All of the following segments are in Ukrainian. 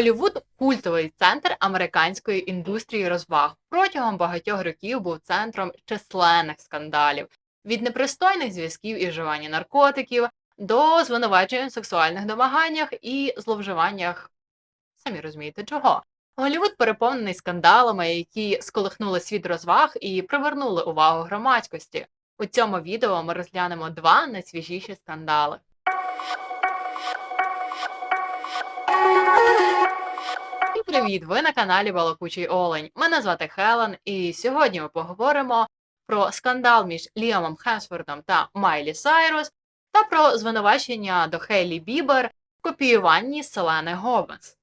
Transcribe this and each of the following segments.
Голівуд культовий центр американської індустрії розваг. Протягом багатьох років був центром численних скандалів від непристойних зв'язків і вживання наркотиків до звинувачень у сексуальних домаганнях і зловживаннях. Самі розумієте, чого. Голівуд переповнений скандалами, які сколихнули світ розваг і привернули увагу громадськості. У цьому відео ми розглянемо два найсвіжіші скандали. Всім Привіт! Ви на каналі Балакучий Олень. Мене звати Хелен, і сьогодні ми поговоримо про скандал між Ліамом Хемсвордом та Майлі Сайрус та про звинувачення до Хейлі Бібер в копіюванні Селени Гомес.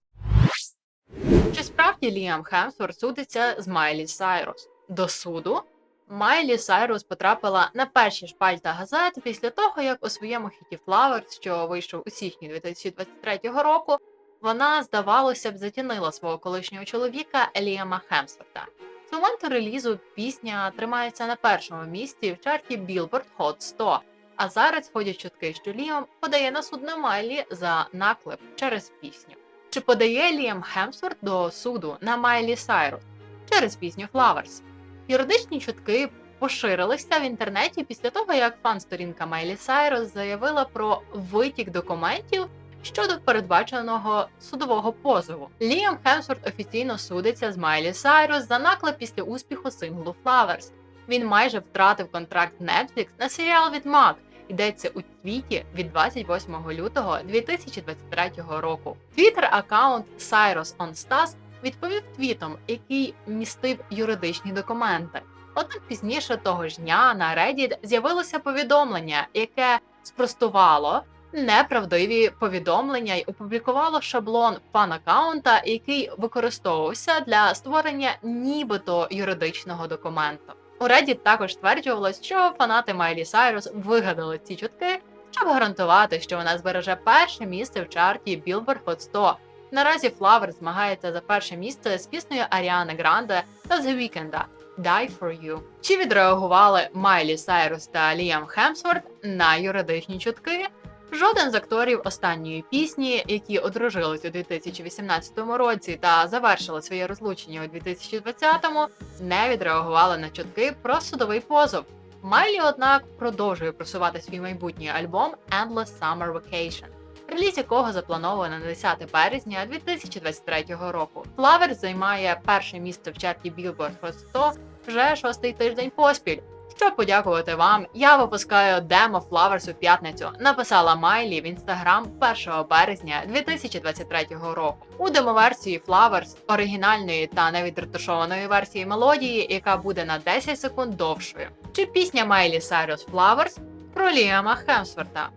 Чи справді Ліам Хемсворт судиться з Майлі Сайрус? До суду Майлі Сайрус потрапила на перші шпальта газет після того, як у своєму хіті Flowers, що вийшов у січні 2023 року, вона, здавалося б, затінила свого колишнього чоловіка Ліама Хемсворта. З моменту релізу пісня тримається на першому місці в чарті Billboard Hot 100, а зараз ходять чутки, що Ліам подає на суд на Майлі за наклеп через пісню. Чи подає Ліам Хемсворт до суду на Майлі Сайрус через пісню Flowers? Юридичні чутки поширилися в інтернеті після того, як фан-сторінка Майлі Сайрус заявила про витік документів щодо передбаченого судового позову. Ліам Хемсворт офіційно судиться з Майлі Сайрус за наклеп після успіху синглу Flowers. Він майже втратив контракт Netflix на серіал Відьмак. Йдеться у твіті від 28 лютого 2023 року. Твіттер аккаунт Cyrus on Stas відповів твітом, який містив юридичні документи. Однак пізніше того ж дня на Reddit з'явилося повідомлення, яке спростувало неправдиві повідомлення і опублікувало шаблон фан-аккаунта, який використовувався для створення нібито юридичного документу. У Reddit також стверджувалось, що фанати Майлі Сайрус вигадали ці чутки, щоб гарантувати, що вона збереже перше місце в чарті Billboard Hot 100. Наразі Flower змагається за перше місце з піснею Аріани Гранде та The Weeknd Die For You. Чи відреагували Майлі Сайрус та Ліам Хемсворт на юридичні чутки? Жоден з акторів останньої пісні, які одружились у 2018 році та завершили своє розлучення у 2020-му, не відреагували на чутки про судовий позов. Майлі, однак, продовжує просувати свій майбутній альбом Endless Summer Vacation, реліз якого заплановано на 10 березня 2023 року. Flowers займає перше місце в чарті Billboard Hot 100 вже шостий тиждень поспіль. Щоб подякувати вам, я випускаю демо Flowers у п'ятницю. Написала Майлі в інстаграм 1 березня 2023 року. У демоверсії Flowers, оригінальної та невідретушованої версії мелодії, яка буде на 10 секунд довшою. Чи пісня Майлі Сайрус Flowers про Ліама Хемсворта.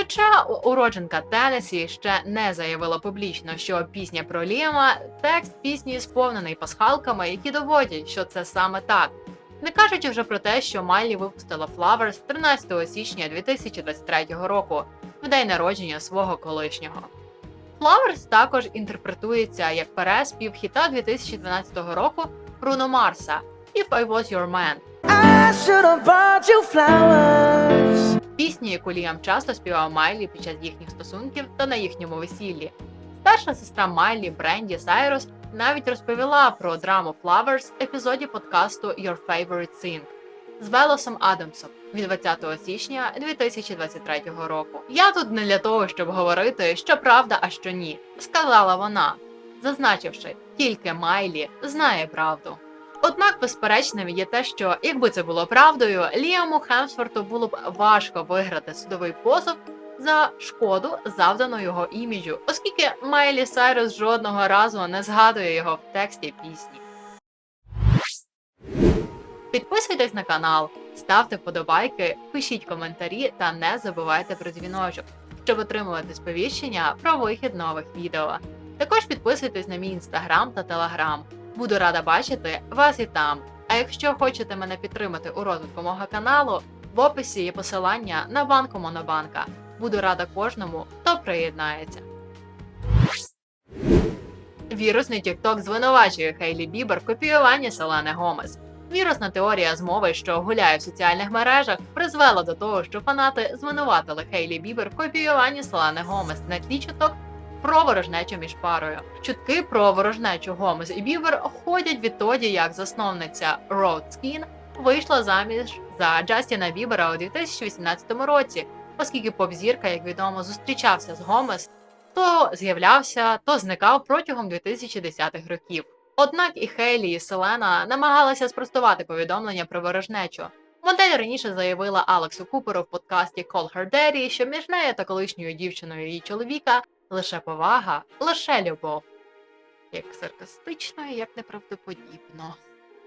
Хоча уродженка Теннесі ще не заявила публічно, що пісня про Ліама, текст пісні сповнений пасхалками, які доводять, що це саме так. Не кажучи вже про те, що Майлі випустила Flowers 13 січня 2023 року, в день народження свого колишнього. Flowers також інтерпретується як переспів хіта 2012 року Бруно Марса If I Was Your Man, I bought you flowers. Пісні, яку Ліам часто співав Майлі під час їхніх стосунків та на їхньому весіллі. Старша сестра Майлі Бренді Сайрус навіть розповіла про драму Flowers в епізоді подкасту Your Favorite Thing з Велосом Адамсом від 20 січня 2023 року. Я тут не для того, щоб говорити, що правда, а що ні, сказала вона, зазначивши, тільки Майлі знає правду. Однак безперечним є те, що якби це було правдою, Ліаму Хемсворту було б важко виграти судовий позов за шкоду, завдану його іміджу, оскільки Майлі Сайрус жодного разу не згадує його в тексті пісні. Підписуйтесь на канал, ставте вподобайки, пишіть коментарі та не забувайте про дзвіночок, щоб отримувати сповіщення про вихід нових відео. Також підписуйтесь на мій інстаграм та телеграм. Буду рада бачити вас і там. А якщо хочете мене підтримати у розвитку мого каналу, в описі є посилання на банку Монобанка. Буду рада кожному, хто приєднається. Вірусний TikTok звинувачує Хейлі Бібер в копіюванні Селени Гомес. Вірусна теорія змови, що гуляє в соціальних мережах, призвела до того, що фанати звинуватили Хейлі Бібер в копіюванні Селени Гомес на тлі чуток про ворожнечу між парою. Чутки про ворожнечу Гомес і Бібер ходять відтоді, як засновниця Road Skin вийшла заміж за Джастіна Бібера у 2018 році, оскільки поп-зірка, як відомо, зустрічався з Гомес, то з'являвся, то зникав протягом 2010-х років. Однак і Хейлі, і Селена намагалися спростувати повідомлення про ворожнечу. Модель раніше заявила Алексу Куперу в подкасті Call Her Daddy, що між нею та колишньою дівчиною її чоловіка лише повага, лише любов. Як саркастично і як неправдоподібно.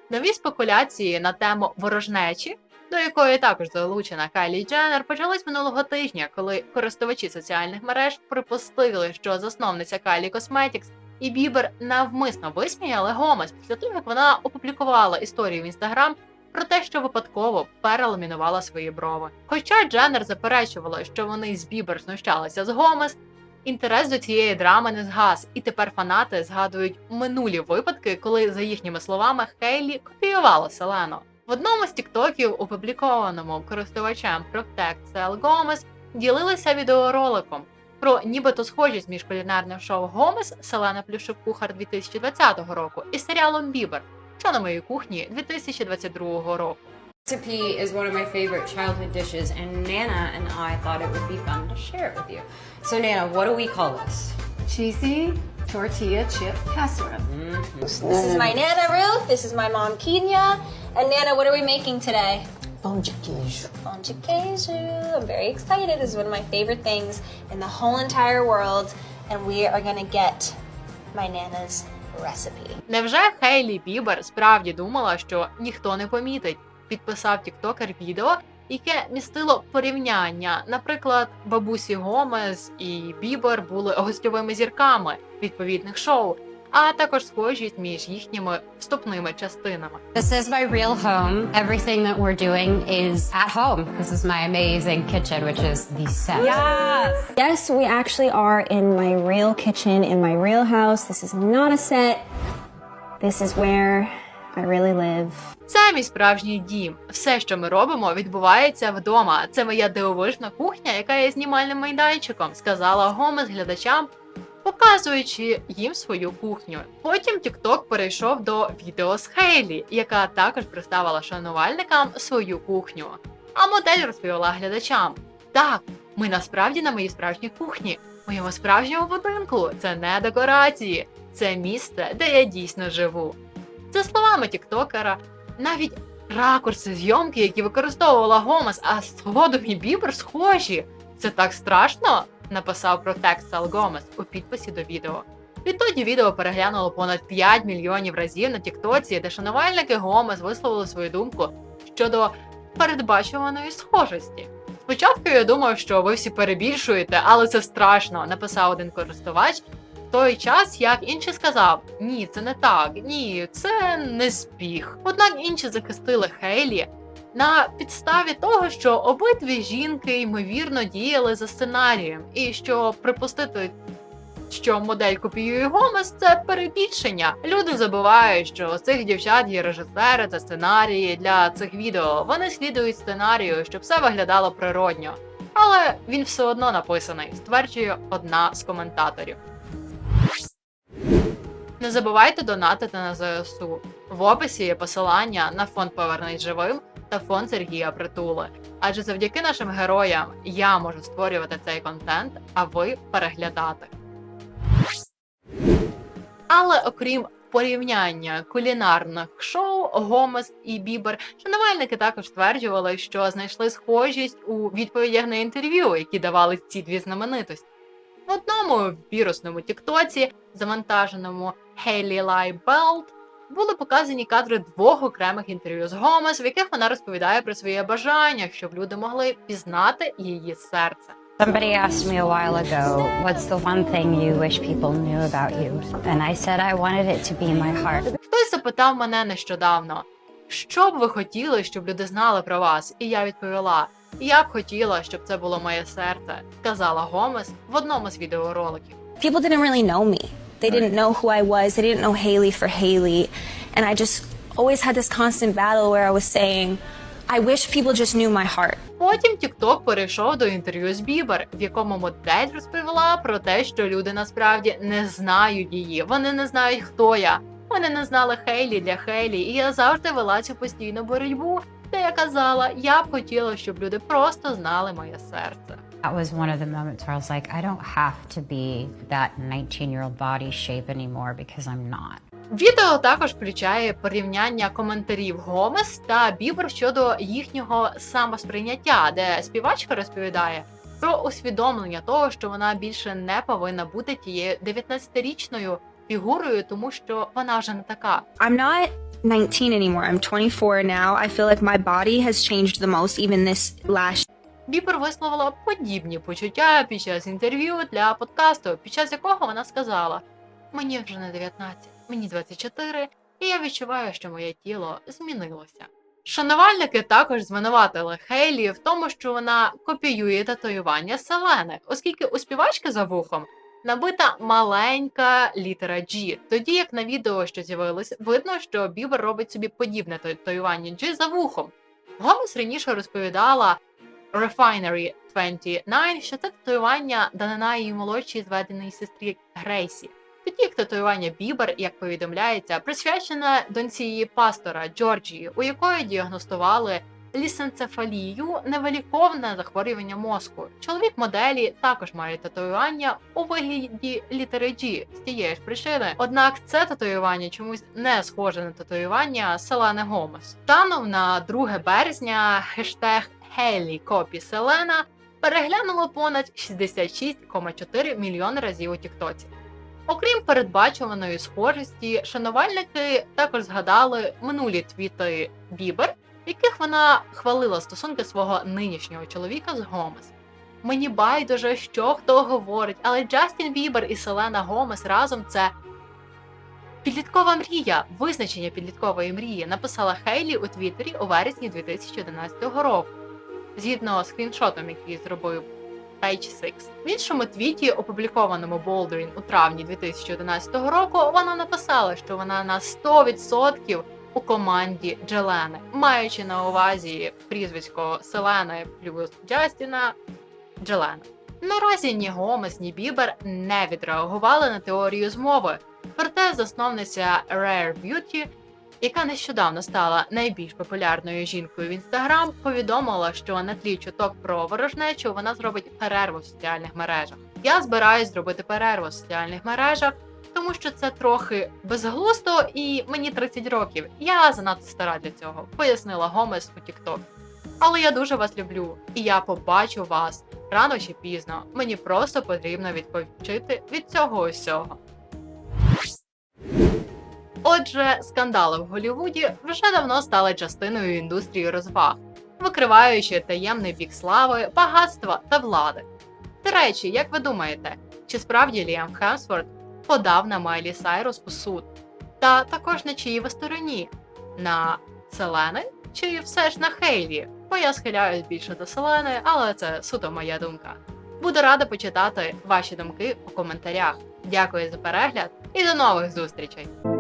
Нові спекуляції на тему ворожнечі, до якої також залучена Кайлі Дженнер, почались минулого тижня, коли користувачі соціальних мереж припустили, що засновниця Кайлі Cosmetics і Бібер навмисно висміяли Гомес після того, як вона опублікувала історію в інстаграм про те, що випадково переламінувала свої брови. Хоча Дженнер заперечувала, що вони з Бібер знущалися з Гомес, інтерес до цієї драми не згас, і тепер фанати згадують минулі випадки, коли, за їхніми словами, Хейлі копіювала Селену. В одному з тіктоків, опублікованому користувачем Protect Sell Gomez, ділилися відеороликом про нібито схожість між кулінарним шоу Гомес Селена Плюшев Кухар 2020 року і серіалом Бібер, що на моїй кухні 2022 року. Recipe is one of my favorite childhood dishes, and Nana and I thought it would be fun to share it with you. So, Nana, what do we call this? cheesy tortilla chip casserole. This is my Nana Ruth. This is my mom Kenya. And Nana, what are we making today? Pão de queijo. Pão de queijo. I'm very excited. This is one of my favorite things in the whole entire world. And we are gonna get my Nana's recipe. Невже Хейлі Бібер справді думала, що ніхто не помітить? Підписав тіктокер відео, яке містило порівняння. Наприклад, бабусі Гомес і Бібер були гостьовими зірками відповідних шоу, а також схожість між їхніми вступними частинами. This is my real home. Everything that we're doing is at home. This is my amazing kitchen, which is the set. Yes, Yes, we actually are in my real kitchen in my real house. This is not a set. This is where I really live. Це мій справжній дім. Все, що ми робимо, відбувається вдома. Це моя дивовижна кухня, яка є знімальним майданчиком, сказала Гомес глядачам, показуючи їм свою кухню. Потім TikTok перейшов до відео з Хейлі, яка також представила шанувальникам свою кухню. А модель розповіла глядачам: так, ми насправді на моїй справжній кухні, моєму справжньому будинку. Це не декорації, це місце, де я дійсно живу. За словами тіктокера, навіть ракурси зйомки, які використовувала Гомес, а згодом і Бібер схожі. Це так страшно, написав про Текстал Гомес у підписі до відео. Відтоді відео переглянуло понад 5 мільйонів разів на Тіктоці, де шанувальники Гомес висловили свою думку щодо передбачуваної схожості. Спочатку я думав, що ви всі перебільшуєте, але це страшно, написав один користувач. Той час, як інший сказав: ні, це не так, ні, це не збіг. Однак інші захистили Хейлі на підставі того, що обидві жінки ймовірно діяли за сценарієм, і що припустити. Що модель копіює Гомес це перебільшення. Люди забувають, що цих дівчат є режисери та сценарії для цих відео. Вони слідують сценарію, щоб все виглядало природньо. Але він все одно написаний, стверджує одна з коментаторів. Не забувайте донатити на ЗСУ. В описі є посилання на фонд Повернись живим та фонд Сергія Притули. Адже завдяки нашим героям я можу створювати цей контент, а ви переглядати. Але окрім порівняння кулінарних шоу Гомес і Бібер, шанувальники також стверджували, що знайшли схожість у відповідях на інтерв'ю, які давали ці дві знаменитості. В одному вірусному тіктоці, завантаженому Хейлі Лай Белт, були показані кадри двох окремих інтерв'ю з Гомес, в яких вона розповідає про своє бажання, щоб люди могли пізнати її серце. Somebody asked me a while ago, what's the one thing you wish people knew about you? And I said I wanted it to be my heart. Хтось запитав мене нещодавно, що б ви хотіли, щоб люди знали про вас? І я відповіла: я б хотіла, щоб це було моє серце, сказала Гомес в одному з відеороликів. people didn't really know me. They didn't know who I was. They didn't know Haley for Haley. And I just always had this constant battle where I was saying, I wish people just knew my heart. Потім TikTok перейшов до інтерв'ю з Бібер, в якому модель розповіла про те, що люди насправді не знають її. Вони не знають, хто я. Вони не знали Хейлі для Хейлі, і я завжди вела цю постійну боротьбу, де я казала, я б хотіла, щоб люди просто знали моє серце. That was one of the moments where I was like, I don't have to be that 19 year old body shape anymore because I'm not. Відео також включає порівняння коментарів Гомес та Бібер щодо їхнього самосприйняття, де співачка розповідає про усвідомлення того, що вона більше не повинна бути тією 19-річною фігурою, тому що вона вже не така. I'm not 19 anymore. I'm 24 now. I feel like my body has changed the most even this last Бібер висловила подібні почуття під час інтерв'ю для подкасту, під час якого вона сказала: Мені вже не 19, мені 24, і я відчуваю, що моє тіло змінилося. Шанувальники також звинуватили Хейлі в тому, що вона копіює татуювання Селени, оскільки у співачки за вухом набита маленька літера G, тоді як на відео, що з'явилось, видно, що Бібер робить собі подібне татуювання G за вухом. Гомес раніше розповідала Refinery 29, що це татуювання данина її молодшій зведеній сестрі Грейсі. Тоді як татуювання Бібер, як повідомляється, присвячене доньці її пастора Джорджії, у якої діагностували лісенцефалію, невиліковне захворювання мозку. Чоловік моделі також має татуювання у вигляді літери G з тієї ж причини. Однак це татуювання чомусь не схоже на татуювання Селени Гомес. Станом на 2 березня хештег Хелі Копі Селена переглянуло понад 66,4 мільйони разів у Тіктоці. Окрім передбачуваної схожості, шанувальники також згадали минулі твіти Бібер, в яких вона хвалила стосунки свого нинішнього чоловіка з Гомес. Мені байдуже, що хто говорить, але Джастін Бібер і Селена Гомес разом це підліткова мрія. Визначення підліткової мрії написала Хейлі у Твіттері у вересні 2011 року. Згідно з скріншотом, який зробив Page 6. В іншому твіті, опублікованому Болдерін у травні 2011 року, вона написала, що вона на 100% у команді Джелени, маючи на увазі прізвисько Селени плюс Джастіна Джелена. Наразі ні Гомес, ні Бібер не відреагували на теорію змови. Проте засновниця Rare Beauty яка нещодавно стала найбільш популярною жінкою в інстаграм, повідомила, що на тлі чуток про ворожнечу вона зробить перерву в соціальних мережах. Я збираюсь зробити перерву в соціальних мережах, тому що це трохи безглусто, і мені 30 років. Я занадто стара для цього, пояснила Гомес у TikTok. Але я дуже вас люблю, і я побачу вас рано чи пізно. Мені просто потрібно відпочити від цього усього. Отже, скандали в Голлівуді вже давно стали частиною індустрії розваг, викриваючи таємний бік слави, багатства та влади. До речі, як ви думаєте, чи справді Ліам Хемсворт подав на Майлі Сайрус у суд? Та також на чиїй ви стороні? На Селени чи все ж на Хейлі? Бо я схиляюсь більше до Селени, але це суто моя думка. Буду рада почитати ваші думки у коментарях. Дякую за перегляд і до нових зустрічей!